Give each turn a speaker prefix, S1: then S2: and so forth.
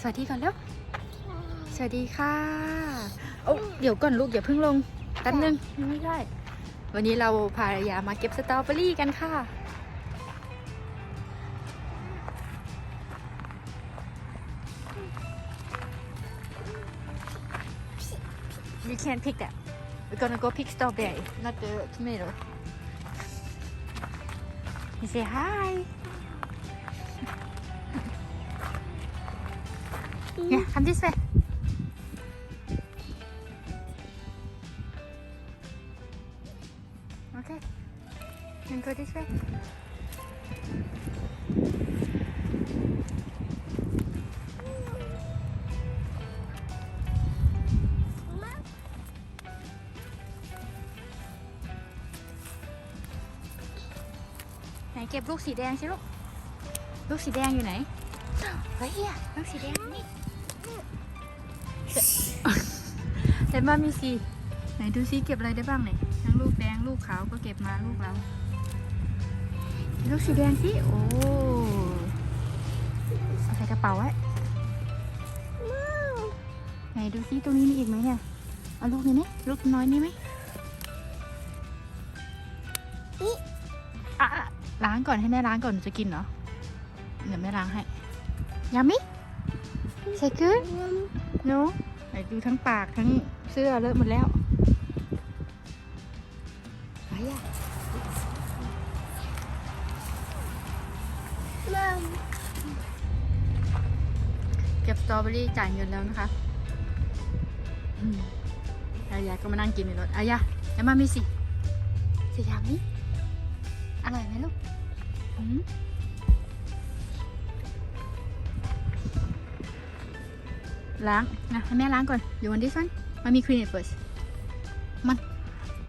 S1: สวัสดีก่อนแล้ว สวัสดีค่ะโอ้เดี๋ยวก่อนลูกอย่าเพิ่งลงแป๊บนึงยังไม่ได้ วันนี้เราพารายามาเก็บสตรอเบอรี่กันค่ะ You can't pick that. We're gonna go pick strawberry, not the tomato. You say hi. Yeah, come this way. Okay. Then go this way.
S2: Mom,
S1: ไหนเก็บลูกสีแดงสิลูก ลูกสีแดงอยู่ไหน เฮ้ยอะลูกสีแดงนี่ แต่บ้านมีสีไหนดูซิเก็บอะไรได้บ้างเนี่ยทั้งลูกแดงลูกขาวก็เก็บมาลูกเรา ลูกสีแดงสิ โอ้เอาใส่กระเป๋าไว้
S2: Mom.
S1: ไหนดูซิตรงนี้มีอีกไหมเนี่ยเอาลูกนี้ไหมลูกน้อยนี้ไหม
S2: นี่
S1: อะอะล้างก่อนให้แม่ล้างก่อนหนูจะกินเหรอเดี๋ยวแม่ล้างให้ยามิ ใส่คือ
S2: Mom.
S1: หนูไหนดูทั้งปากทั้งเสื้อเลอะหมดแล้วไปอะ
S2: Mom.
S1: เก็บสตรอเบอรี่จ่ายเงินแล้วนะคะอืมอายาก็มานั่งกินในรถอายาแล้วมามีสิสิยามิอร่อยไหมลูกอืม ล้างนะให้แม่ล้างก่อน you want this one มามี clean it first มัน